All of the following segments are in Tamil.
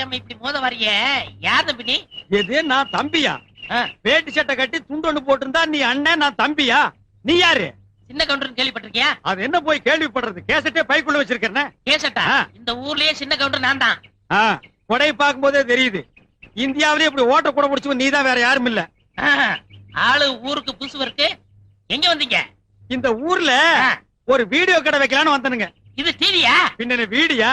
தெரியாம இப்படி மோத வரிய யார் தம்பி நீ எது? நான் தம்பியா? வேட்டி சட்டை கட்டி துண்டு ஒண்ணு போட்டிருந்தா நீ அண்ணன் நான் தம்பியா? நீ யாரு? சின்ன கவுண்டர் கேள்விப்பட்டிருக்கியா? அது என்ன போய் கேள்விப்படுறது? கேசட்டே பைக்குள்ள வச்சிருக்கேன் கேசட்டா. இந்த ஊர்லயே சின்ன கவுண்டர் நான் தான். கொடை பார்க்கும் போதே தெரியுது. இந்தியாவிலே இப்படி ஓட்ட கூட முடிச்சு நீ தான் வேற யாரும் இல்ல. ஆளு ஊருக்கு புதுசு இருக்கு எங்க வந்தீங்க? இந்த ஊர்ல ஒரு வீடியோ கடை வைக்கலாம்னு வந்தனுங்க. இது டிவியா பின்ன வீடியா?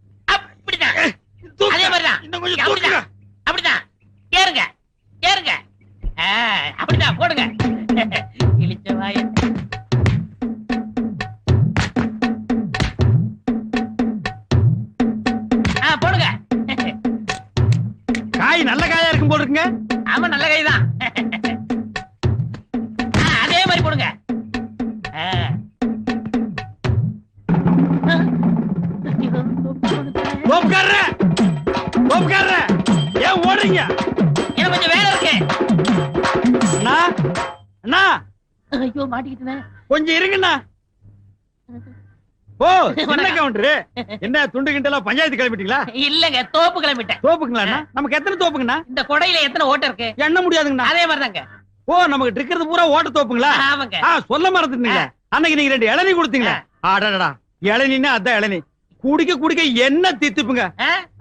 அப்படிதான். தூக்குங்க. அதே மாதிரிதான். இன்னும் கொஞ்சம் அப்படிதான். அப்படிதான். ஏறுங்க. ஏறுங்க. அப்படிதான். போடுங்க. இழிச்ச கவுண்டரு என்ன துண்டு கிண்டலாம் பஞ்சாயத்து கிளம்பிட்டீங்களா? இல்லங்க தோப்பு கிளம்பிட்டேன். தோப்புங்களா நமக்கு எத்தனை தோப்புங்கண்ணா? இந்த கொடையில எத்தனை ஓட்டை இருக்கு? எண்ண முடியாதுங்கண்ணா. அதே மாதிரிதாங்க. ஓ நமக்கு இருக்கிறது பூரா ஓட்ட தோப்புங்களா? ஆமாங்க. சொல்ல மறந்துட்டீங்க அன்னைக்கு நீங்க ரெண்டு இளநீ கொடுத்தீங்க அடடா இளநீன்னா அதான் இளநீ. குடிக்க குடிக்க என்ன தித்துப்புங்க?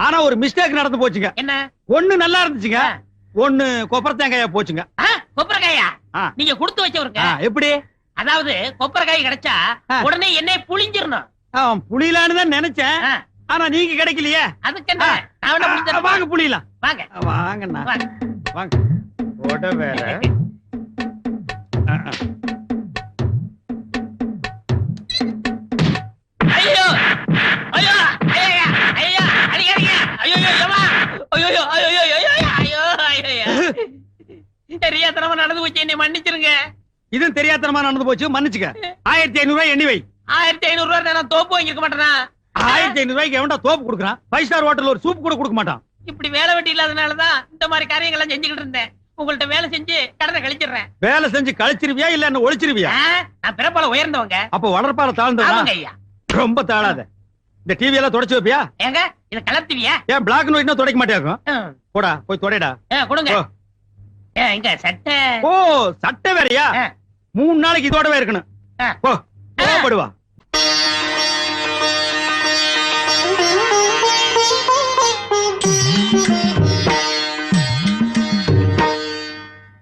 ஆனா ஒரு மிஸ்டேக் நடந்து போச்சுங்க. என்ன? ஒண்ணு நல்லா இருந்துச்சுங்க. ஒண்ணு கொப்பரை தேங்காயா போச்சுங்க கொப்பரைக்காயா. நீங்க கொடுத்து வச்சவருங்க. எப்படி? அதாவது கொப்பரைக்காய் கிடைச்சா. உடனே எண்ணெய் புளிஞ்சிரணும் ஆ, புளியலான்னு தான் நினைச்சேன். ஆனா நீங்க கிடைக்கலையே. அதுக்கு என்ன. வாங்க புளியலாம் வாங்க. வாங்கண்ணா. வாங்க. வாங்க. கொடை வேற. ஐயோ! ஐயோ! அடிக்காதீங்க ஐயோ ஐயோ ஏம்மா? ஐயோ ஐயோ ஐயோ ஐயோ ஐயோ ஐயோ ஐயோ தெரியாதனமா நடந்து போச்சு. என்னை மன்னிச்சிருங்க. இதுவும் தெரியாதனமா நடந்து போச்சு. மன்னிச்சுக்க. ஆயிரத்தி ஐநூறு ரூபாய் எண்ணி வை. ஆயிரத்தி ஐநூறு ரூபாய் நான் தோப்பு வாங்கிருக்க மாட்டேனா? ஆயிரத்தி ஐநூறு ரூபாய்க்கு எவன்டா தோப்பு கொடுக்குறான்? ஃபைவ் ஸ்டார் ஹோட்டல் ஒரு சூப் கூட கொடுக்க மாட்டான். இப்படி வேலை வெட்டி இல்லாதனாலதான் இந்த மாதிரி காரியங்கள்லாம் செஞ்சுக்கிட்டு இருந்தேன். உங்கள்ட்ட வேலை செஞ்சு கடனை கழிச்சிடுறேன். வேலை செஞ்சு கழிச்சிருவியா இல்ல என்ன ஒழிச்சிருவியா? நான் பிறப்பால உயர்ந்தவங்க. அப்ப வளர்ப்பால ஐயா. ரொம்ப தாழாத. இந்த டிவி எல்லாம் தொடச்சு வைப்பியா? ஏங்க இத கலத்துவியா? ஏன் பிளாக் அண்ட் ஒயிட்னா துடைக்க மாட்டேக்கும் போடா போய் தொடைடா. கொடுங்க. ஓ. ஏ, இங்க சட்டை. ஓ சட்டை வேறயா. மூணு நாளைக்கு இதோடவே இருக்கணும். போ கோபப்படுவா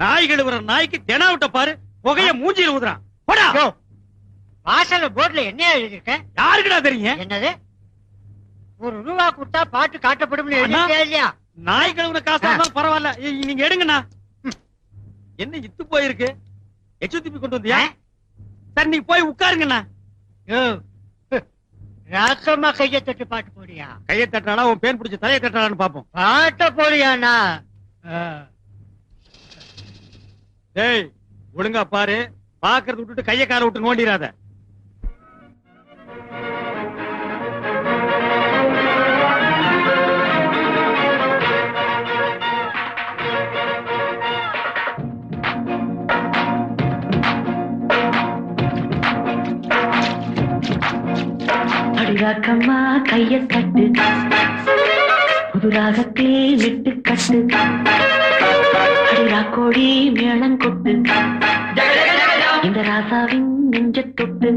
நாய் கழுவுற நாய்க்கு தெனா விட்ட பாரு புகைய மூஞ்சில ஊதுறான் போடா. வாசல்ல போர்டுல என்ன எழுதிருக்க யாருக்குடா தெரியும் என்னது? ஒரு ரூபா கொடுத்தா பாட்டு காட்டப்படும் இல்லையா? நாய் கழுவுற காசா இருந்தாலும் பரவாயில்ல. நீங்க எடுங்கண்ணா. என்ன இத்து போயிருக்கு? எச்சு திருப்பி கொண்டு வந்தியா? சரி நீ போய் உட்காருங்கண்ணா. ராக்கம்மா கைய தட்டு பாட்டு போடியா கையை தட்டினானா உன் பேன் பிடிச்ச தலையை தட்டினான்னு பாப்போம். பாட்ட போடியாண்ணா. டேய் ஒழுங்கா பாரு. பாக்குறது விட்டுட்டு கைய கால விட்டு நோண்டிராத அடிவாக்கம்மா கைய கட்டு புது ராகத்தே விட்டு கட்டு. அடிராக்கோடி மேளம் கொட்டு. இந்த ராசாவின் நெஞ்ச தொட்டு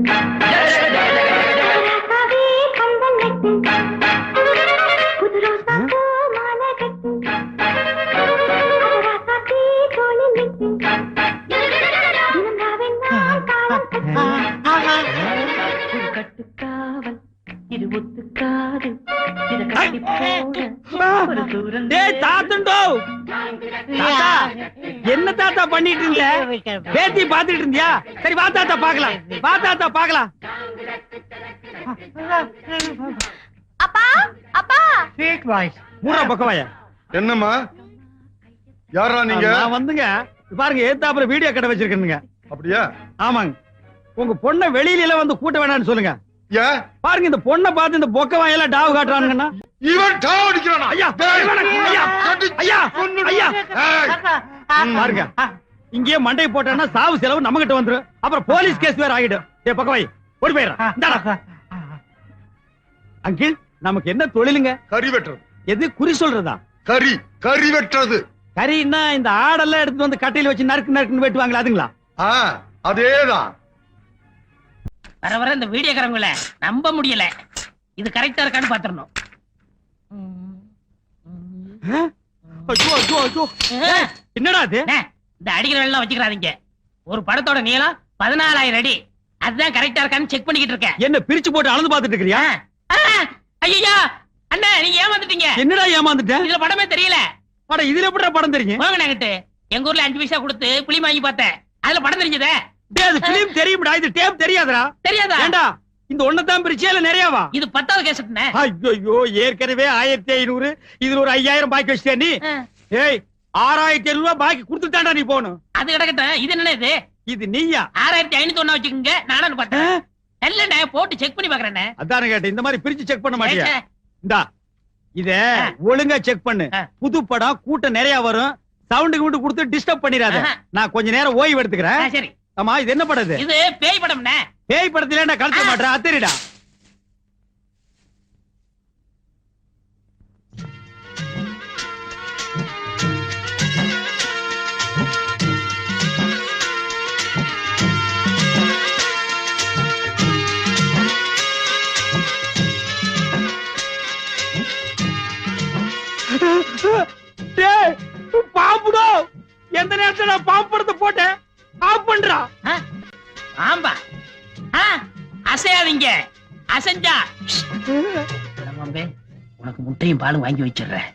இது ஒத்துக்காது இத கட்டி போட. ஒரு தூரம் டேய் தாத்தண்டோ தாத்தா என்ன தாத்தா பண்ணிட்டு இருந்த? பேத்தி பாத்துட்டு இருந்தியா? சரி வா தாத்தா பாக்கலாம் வா தாத்தா பாக்கலாம் அப்பா அப்பா. மூணா பக்கவாயா என்னம்மா? யாரா நீங்க? நான் வந்துங்க. பாருங்க ஏத்தாப்புல வீடியோ கடை வச்சிருக்கேனுங்க. அப்படியா? ஆமாங்க. உங்க பொண்ணை வெளியில எல்லாம் வந்து கூட்ட வேணாம்னு சொல்லுங்க. பாருங்க இந்த பொண்ணை பார்த்து இந்த பொக்க வாயெல்லாம் டாவு காட்டுறானுங்கன்னா. இவன் டாவ் அடிக்கிறானா? ஐயா ஐயா பாருங்க. இங்கேயே மண்டை போட்டோம்னா சாவு செலவு நம்ம கிட்ட வந்துரும் அப்புறம் போலீஸ் கேஸ் வேற ஆகிடும் ஏ பக்கவாய் ஓடி போயிடுறேன். அங்கிள் நமக்கு என்ன தொழிலுங்க? கறி வெட்டுறது. எது குறி சொல்றதா? கறி கறி வெட்டுறது. கறின்னா இந்த ஆடெல்லாம் எடுத்து வந்து கட்டையில வச்சு நறுக்கு நறுக்குன்னு வெட்டுவாங்களா அதுங்களா? ஆ அதேதான். வர வர இந்த வீடியோக்காரங்கள நம்ப முடியல. இது கரெக்டா இருக்கான்னு பாத்துறணும் ஆ? ஐயோ ஐயோ ஐயோ ஏய், என்னடா இது இந்த அடிக்கிற வேலை வச்சுக்கிறாதீங்க. ஒரு படத்தோட நீளம் பதினாலாயிரம் அடி. அதுதான் கரெக்டா இருக்கான்னு செக் பண்ணிக்கிட்டு இருக்கேன். என்ன பிரிச்சு போட்டு அளந்து பாத்துட்டு இருக்கிறியா? ஐயா அண்ணா நீங்க ஏமாந்துட்டீங்க. என்னடா ஏமாந்துட்டேன் இதுல படமே தெரியல. அட இதுல எப்படிடா படம் தெரியும்? வாங்க நாங்கிட்டு. எங்க ஊர்ல அஞ்சு பைசா கொடுத்து புளி வாங்கி பார்த்தேன். அதுல படம் தெரிஞ்சதே? டேய் அது பிலிம் தெரியும்டா இது டேப் தெரியாதுடா. தெரியாதா? ஏண்டா இந்த ஒண்ணதான் பிரிச்சியா இல்ல நிறையவா இது பத்தாவது கேசட்னே ஐயோ ஏற்கனவே ஆயிரத்தி ஐநூறு இதுல ஒரு ஐயாயிரம் பாக்கி வச்சிட்டியா நீ. ஏய் ஆறாயிரத்தி ஐநூறு ரூபாய் பாக்கி கொடுத்துட்டாண்டா நீ போகணும் அது கிடக்கட்டும் இது என்ன இது? இது நீயா? ஆறாயிரத்தி ஐநூத்தி ஒண்ணா வச்சுக்கோங்க நானும் பார்த்தேன். இல்லண்ணே போட்டு செக் பண்ணி பாக்குறேண்ணே. அதான கேட்டேன் இந்த மாதிரி பிரிச்சு செக் பண்ண மாட்டியா. இந்தா இத. ஒழுங்கா செக் பண்ணு. புது படம் கூட்டம் நிறைய வரும். சவுண்டு கிவுண்டு கொடுத்து டிஸ்டர்ப் பண்ணிடாத. நான் கொஞ்ச நேரம் ஓய்வு எடுத்துக்கிறேன். சரி. ஆமா இது என்ன படம் இது? இது பேய் படம்ண்ணே பேய் படத்துல கலக்க ஆ. மாட்டேன் அத்தரிடா டேய் பாம்புடோ. எந்த நேரத்துல நான் பாம்பு படத்தை போட்டேன்? ஆஃப் பண்றா? ஆம்பா. அசையாதீங்க. அசைஞ்சா. உனக்கு முட்டையும் பாலும் வாங்கி வச்சிடுறேன்.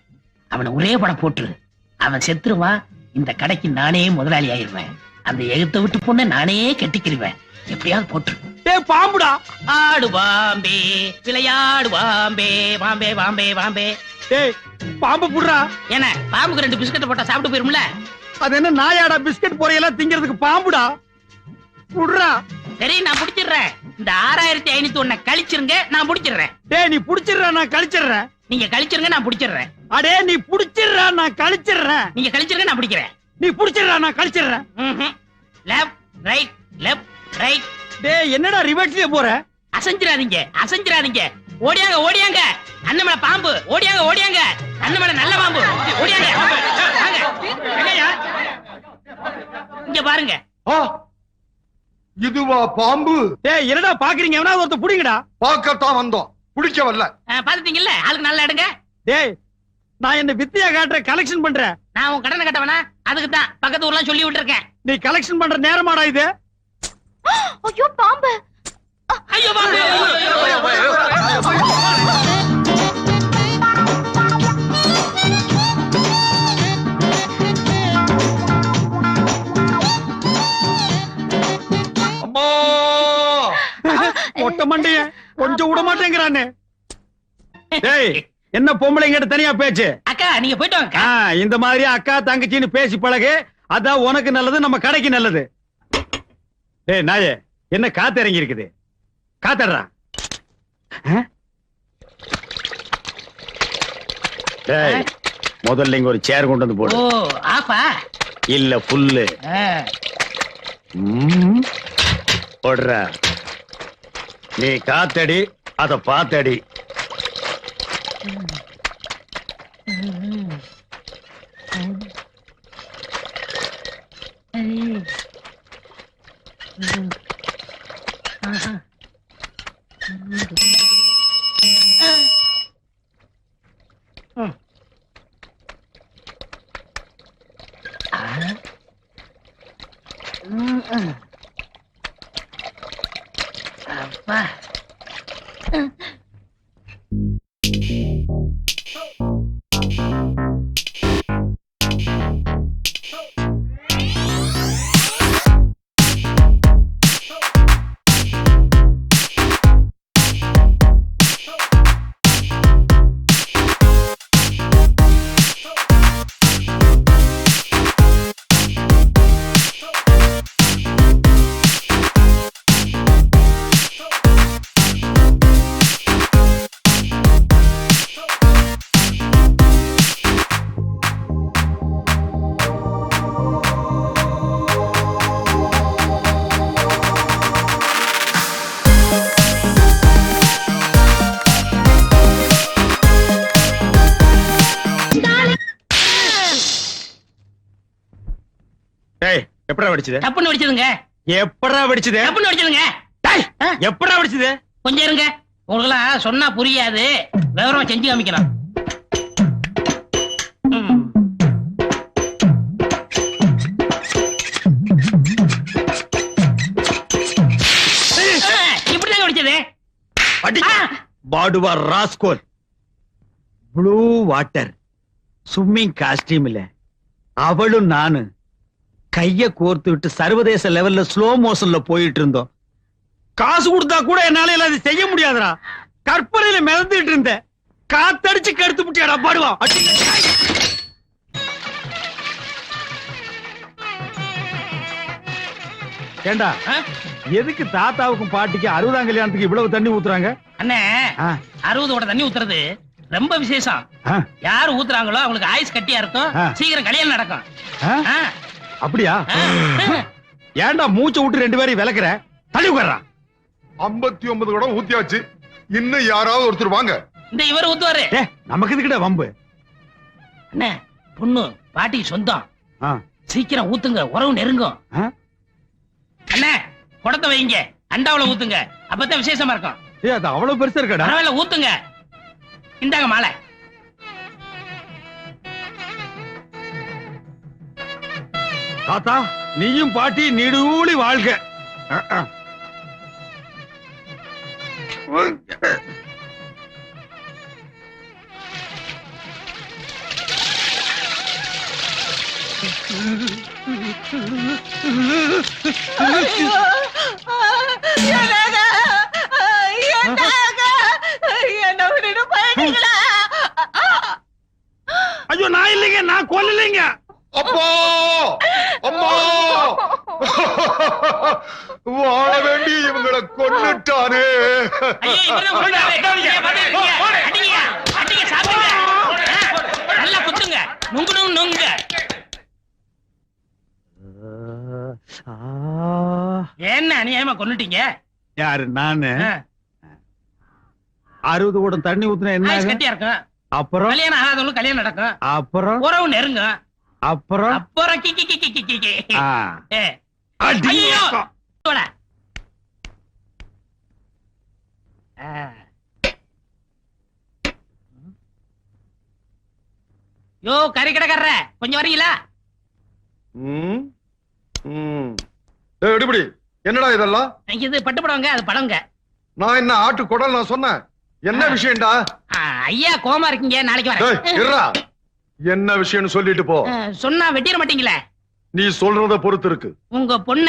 அவனை ஒரே படம் போட்டுரு. அவன் செத்துருவான். இந்த கடைக்கு நானே முதலாளி ஆயிருவேன் அந்த எழுத்த விட்டு பொண்ணை நானே கெட்டிக்கிருவேன். எப்படியாவது போட்டுரு. டேய் பாம்புடா. ஆடு பாம்பே விளையாடு பாம்பே பாம்பே பாம்பே பாம்பே டேய் பாம்பு புடுறா. என்ன பாம்புக்கு ரெண்டு பிஸ்கட் போட்டா சாப்பிட்டு போயிரும்ல? அது என்ன நாயாடா பிஸ்கட் பொரியெல்லாம் திங்கிறதுக்கு பாம்புடா? புடுறா சரி நான் பிடிச்சிடுறேன். இந்த ஆறாயிரத்தி ஐநூத்தி ஒண்ண கழிச்சிருங்க நான் பிடிச்சிடுறேன். டேய் நீ புடிச்சிடுறா நான் கழிச்சிடுறேன். நீங்க கழிச்சிருங்க நான் பிடிச்சிடுறேன். அடே நீ புடிச்சிடுறா நான் கழிச்சிடுறேன். நீங்க கழிச்சிருங்க நான் பிடிக்கிறேன். நீ புடிச்சிடுறா நான் கழிச்சிடுறேன். லெஃப்ட் ரைட் லெஃப்ட் ரைட் டேய் என்னடா ரிவர்ஸ்லயே போற? அசைஞ்சிராதீங்க அசைஞ்சிராதீங்க ஓடியாங்க ஓடியாங்க. அண்ணமலை பாம்பு. ஓடியாங்க ஓடியாங்க. அண்ணமலை நல்ல பாம்பு. ஓடியாங்க? இங்க பாருங்க. ஆ, இதுவா பாம்பு? டேய் என்னடா பாக்குறீங்க? எவனா ஒருத்த புடிங்கடா. பார்க்கத்தான் வந்தோம். பிடிக்க வரல அஹ், பாத்துட்டீங்கல்ல ஆளுக்கு நல்லா எடுங்க. டேய் நான் என்ன வித்தியா காட்டுற கலெக்ஷன் பண்றேன் நான் உன் கடனை கட்டவனா? அதுக்கு தான் பக்கத்து ஊர்லாம் சொல்லி விட்டுருக்கேன். நீ கலெக்ஷன் பண்ற நேரமாடா இது. ஐயோ பாம்பு. மொட்டை கொஞ்சம் விட மாட்டேங்கிறானே டேய் என்ன பொம்பளைங்கிட்ட தனியா பேச்சு அக்கா நீங்க போயிட்டு இந்த மாதிரி அக்கா தங்கச்சின்னு பேசி பழகு அதான் உனக்கு நல்லது நம்ம கடைக்கு நல்லது டேய் நாயே என்ன காத்து இறங்கி இருக்குது காத்தடுறா முதல்ல இங்க ஒரு சேர் கொண்டு வந்து ஓ போடு ஆப்பா? இல்ல புல்லு. போடுற. நீ காத்தடி அத பாத்தடி. டேய் எப்படா வெடிச்சது? தப்புன்னு வெடிச்சதுங்க எப்படா வெடிச்சது? தப்புன்னு வெடிச்சதுங்க டேய்? எப்படா வெடிச்சது? கொஞ்சம் இருங்க. உங்களுக்கெல்லாம் சொன்னா புரியாது. விவரமா செஞ்சு காமிக்கலாம். பாடுவா ராஸ்கோல். ப்ளூ வாட்டர் ஸ்விம்மிங் காஸ்டியூம்ல அவளும் நானு. கைய கோர்த்து விட்டு சர்வதேச லெவல்ல ஸ்லோ மோஷன்ல போயிட்டு இருந்தோம். காசு கொடுத்தா கூட என்னால இது செய்ய முடியாதுடா. கற்பனையில மிதந்துட்டு இருந்தேன். காத்தடிச்சு கெடுத்து முட்டியாடா பாடுவா. ஏண்டா எதுக்கு தாத்தாவுக்கும் பாட்டிக்கு அறுபதாம் கல்யாணத்துக்கு இவ்வளவு தண்ணி ஊத்துறாங்க? அண்ணே ஆ, அறுபது ஓட தண்ணி ஊத்துறது ரொம்ப விசேஷம். யாரு ஊத்துறாங்களோ அவங்களுக்கு ஆயுஸ் கட்டியா இருக்கும். சீக்கிரம் கல்யாணம் நடக்கும். அப்படியா. ஏன்டா மூச்சை விட்டு ரெண்டு பேரையும் விளக்குற? தள்ளி உட்கார்றான் ஐம்பத்தி ஒன்பது குடம் ஊத்தியாச்சு. இன்னும் யாராவது ஒருத்தர் வாங்க. இந்த இவர் ஊத்துவாரு. ஏ நமக்கு இதுக்கிட்ட வம்பு? அண்ணே பொண்ணு பாட்டிக்கு சொந்தம். சீக்கிரம் ஊத்துங்க உறவு நெருங்கும்? அண்ணே குடத்தை வைங்க. அண்டாவுல ஊத்துங்க. அப்பதான் விசேஷமா இருக்கும். அது அவ்வளவு பெருசா இருக்கடா? ஊத்துங்க. இந்தாங்க மாலை. தாத்தா நீயும் பாட்டி நீடூழி வாழ்க. ஐயோ நான் இல்லைங்க நான் கொல்லலைங்க அப்பா அம்மா வாழ வேண்டி இவங்களை கொன்னுட்டானே ஐயோ, இவர்தான் கொண்டாரு. ஏய், பாத்து, அடிங்க, அடிங்க, அடிங்க, சாப்பிடுங்க. ஆ, நல்லா குத்துங்க. நுங்கு நுங்கு நுங்க. என்ன அநியாயமா கொன்னுட்டீங்க? யாரு நானு? அறுபது கூடம் தண்ணி ஊத்துனா என்ன? கட்டியா இருக்கும்? அப்புறம்? கல்யாணம் ஆகாதவங்களுக்கு கல்யாணம் நடக்கும். அப்புறம்? உறவு நெருங்கும் அப்புறம்? அப்புறம் கி கி கி கி யோ கறி கடைக்காரர கொஞ்சம் வரீங்களா? எடுபடி என்னடா இதெல்லாம்? இது பட்டு படவங்க அது படங்க நான் என்ன ஆட்டு குடல் நான் சொன்னேன். என்ன விஷயம்டா? ஐயா கோமா இருக்கீங்க நாளைக்கு வரேன். என்ன விஷயம்னு சொல்லிட்டு போ. சொன்னா வெட்டிட மாட்டீங்களே? நீ சொல்றத பொறுத்து இருக்கு. உங்க பொண்ண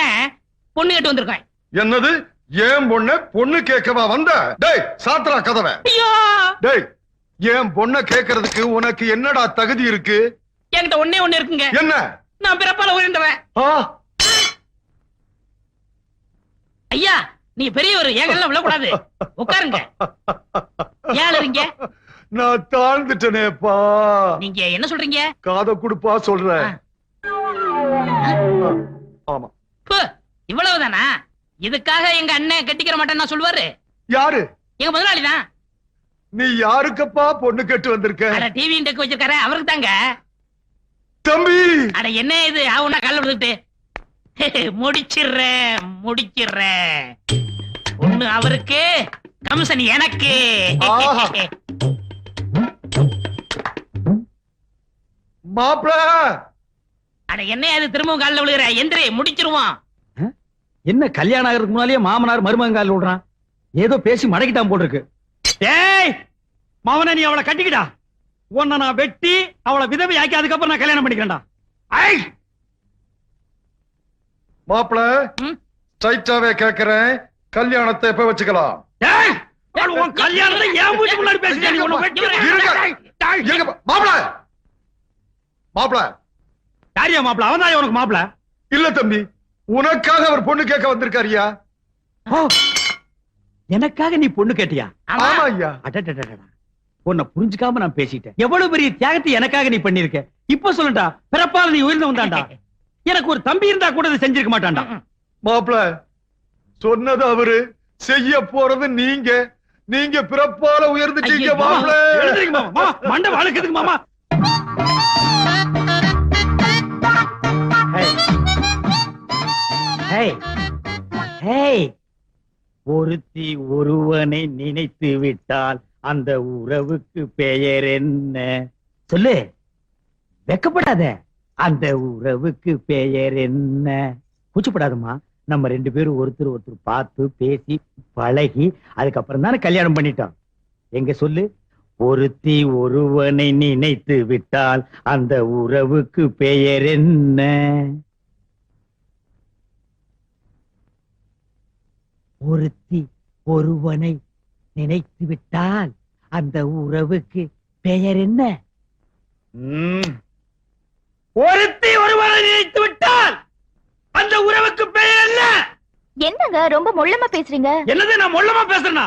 பொண்ணு கேட்டு வந்திருக்கேன். என்னது? ஏன் பொண்ண பொண்ணு கேட்கவா வந்த? டேய் சாத்திரா கதவை. ஐயோ! டேய் ஏன் பொண்ண கேக்குறதுக்கு உனக்கு என்னடா தகுதி இருக்கு? என்கிட்ட ஒண்ணே ஒண்ணு இருக்குங்க. என்ன? நான் பிறப்பால உயர்ந்தவன். ஐயா நீ பெரியவர் ஏங்கல்ல விழக்கூடாது. உட்காருங்க. ஏன் இருங்க நான் தாழ்ந்துட்டனேப்பா. நீங்க என்ன சொல்றீங்க? காத குடுப்பா சொல்றேன். ஆமா. இவ்வளவுதானா? இதுக்காக எங்க அண்ணன் கட்டிக்கிற மாட்டேன்னு சொல்லுவாரு? யாரு? எங்க முதலாளி தான். நீ யாருக்கப்பா பொண்ணு கேட்டு வந்திருக்க? அட டிவி டெக்கு வச்சிருக்காரு அவருக்கு தாங்க. தம்பி! அட என்ன இது? ஆவுனா கல்ல விழுந்துட்டு. முடிச்சிடுறேன் முடிச்சிடுறேன். ஒண்ணு அவருக்கு கமிஷன் எனக்கு. மாப்பிள! அட என்ன அது திரும்பவும் கால்ல விழுகிற? எந்திரி முடிச்சிருவோம். என்ன கல்யாணம் ஆகிறதுக்கு முன்னாலேயே மாமனார் மருமங்கால் விடுறான்? ஏதோ பேசி மடக்கிட்டான் போல் இருக்கு டேய் மாமனை நீ அவளை கட்டிக்கிடா. உன்னை நான் வெட்டி அவளை விதவை ஆக்கி அதுக்கப்புறம் நான் கல்யாணம் பண்ணிக்கிறேன்டா. ஐ மாப்பிள? ஸ்ட்ரைட்டாவே கேக்குறேன். கல்யாணத்தை எப்ப வச்சுக்கலாம்? உன் கல்யாணத்தை என் வீட்டு முன்னாடி பேசிட்டா நீ உன்னை வெட்டி இருங்க. இருங்க, மாப்பிள. மாப்பிள. யாரியா மாப்பிள? அவன் தான் உனக்கு மாப்பிள? இல்ல தம்பி. உனக்காக அவர் பொண்ணு கேட்க வந்திருக்காருயா எனக்காக நீ பொண்ணு கேட்டியா? ஆமா. ஐயா. உன்னை புரிஞ்சுக்காம நான் பேசிட்டேன். எவ்வளவு பெரிய தியாகத்தை எனக்காக நீ பண்ணிருக்க இப்ப சொல்லுடா பிறப்பால நீ உயர்ந்து வந்தாண்டா? எனக்கு ஒரு தம்பி இருந்தா கூட இதை செஞ்சிருக்க மாட்டான்டா மாப்பிள சொன்னது அவரு செய்ய போறது நீங்க. நீங்க பிறப்பால உயர்ந்துட்டீங்க மாப்பிள மண்டை வழுக்குதுங்க மாமா. ஒருத்தி ஒருவனை நினைத்து விட்டால் அந்த உறவுக்கு பெயர் என்ன? சொல்லு. வெக்கப்படாத. அந்த உறவுக்கு பெயர் என்ன? கூச்சப்படாதம்மா. நம்ம ரெண்டு பேரும் ஒருத்தர் ஒருத்தர் பார்த்து பேசி பழகி அதுக்கப்புறம் தானே கல்யாணம் பண்ணிட்டோம். எங்க சொல்லு? ஒருத்தி ஒருவனை நினைத்து விட்டால் அந்த உறவுக்கு பெயர் என்ன? ஒருத்தி ஒருவனை நினைத்து விட்டால் அந்த உறவுக்கு பெயர் என்ன. ஒருத்தி ஒருவனை நினைத்து விட்டால் அந்த உறவுக்கு பெயர் என்ன? என்னங்க ரொம்ப மொள்ளமா பேசுறீங்க? என்னது நான் மொள்ளமா பேசுறேனா?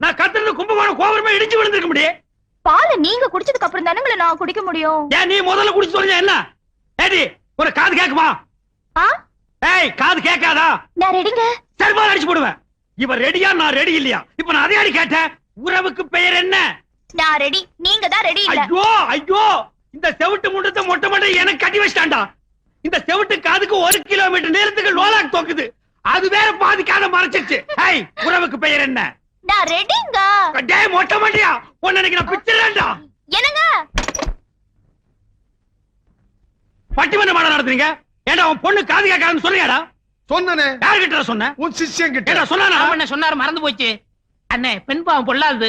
நான் கத்துறது கும்பகோணம் கோபுரமா இடிச்சு விழுந்திருக்க முடியும் பாலை நீங்க குடிச்சதுக்கு அப்புறம் தானங்கள நான் குடிக்க முடியும்? ஏன் நீ முதல்ல குடிச்சு சொல்லுங்க என்ன? ஏடி ஒரு காது கேக்குமா? ஆ? ஏய் காது கேட்காதா? நான் ரெடிங்க. செருப்பால் அடிச்சு போடுவேன். இவன் ரெடியா நான் ரெடி இல்லையா? இப்ப நான் அதே கேட்டேன்? உறவுக்கு பெயர் என்ன? நான் ரெடி நீங்க தான் ரெடி இல்ல. ஐயோ ஐயோ! இந்த செவிட்டு முண்டத்தை மொட்டை மொட்டை எனக்கு கட்டி வச்சிட்டான்டா. இந்த செவிட்டு காதுக்கு ஒரு கிலோமீட்டர் நீளத்துக்கு லோலாக் தோக்குது. அது வேற பாதி காதை மறைச்சிருச்சு. ஏய் உறவுக்கு பெயர் என்ன? நான் ரெடிங்க டேய் மொட்டை மண்டியா உன்னை இன்னைக்கு நான் பிச்சிடறேன்டா. என்னங்க? பட்டிமன்ற மாடம் நடத்துறீங்க? ஏன்டா உன் பொண்ணு காது கேட்காதுன்னு சொல்றியாடா சொன்னனே? யாருகிட்ட சொன்ன? உன் சிஷ்யன் கிட்ட அண்ணே சொன்னாரு மறந்து போச்சு. அண்ணே பெண் பாவம் பொல்லாது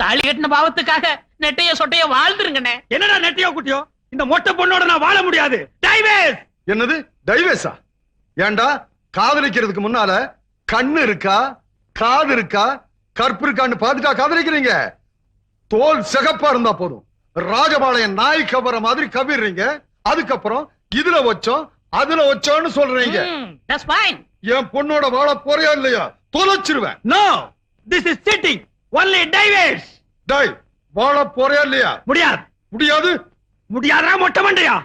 தாலி கட்டின பாவத்துக்காக நெட்டைய சொட்டைய வாழ்ந்துருங்கண்ணே. என்னடா நெட்டியோ குட்டியோ? இந்த மொட்டை பொண்ணோட நான் வாழ முடியாது. டைவேஸ்! என்னது? டைவேஸா? ஏன்டா காதலிக்கிறதுக்கு முன்னால கண்ணு இருக்கா? காது இருக்கா? கற்பு இருக்கான்னு பாத்துட்டா காதலிக்கிறீங்க? தோல் சிகப்பா இருந்தா போதும். ராஜபாளையம் நாய் கவர மாதிரி கவிடுறீங்க அதுக்கப்புறம் இதுல வச்சோம் அதுல வச்சோம்னு சொல்றீங்க. தட்ஸ் ஃபைன் என் பொண்ணோட வாழ போறியா இல்லையா? தொலைச்சிருவேன். No this is sitting only டைவேஸ் டேய் வாழ போறியா இல்லையா? முடியாது. முடியாது. முடியாதா மொட்டை மண்டையா?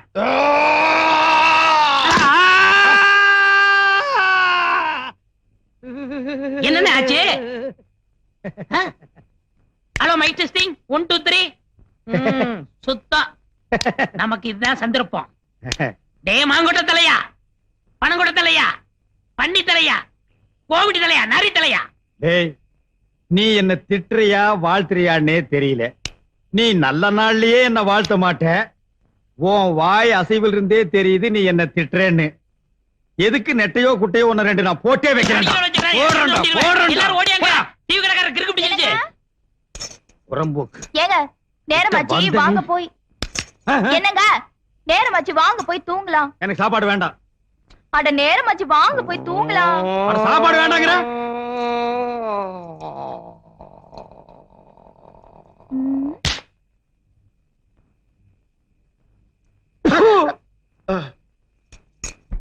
என்னண்ணே ஆச்சு? Hello mic testing one two three சுத்தம். நமக்கு இதுதான் சந்தர்ப்பம். டே மாங்கொட்ட தலையா பணங்கொட்ட தலையா பன்னி தலையா கோவிடி தலையா நரி தலையா டேய் நீ என்ன திட்டுறியா வாழ்த்துறியான்னே தெரியல. நீ நல்ல நாள்லயே என்ன வாழ்த்த மாட்ட? உன் வாய் அசைவில் இருந்தே தெரியுது நீ என்ன திட்டுறேன்னு. எதுக்கு நெட்டையோ குட்டையோ ஒன்னு ரெண்டு நான் போட்டே பிடிச்சிருச்சு. புறம்போக்கு ஏங்க நேரமாச்சு. வாங்க போய். என்னங்க? நேரம் ஆச்சு வாங்க போய் தூங்கலாம். எனக்கு சாப்பாடு வேண்டாம். அட நேரம் ஆச்சு வாங்க போய் தூங்கலாம். அட சாப்பாடு வேண்டாங்கற? Ugh.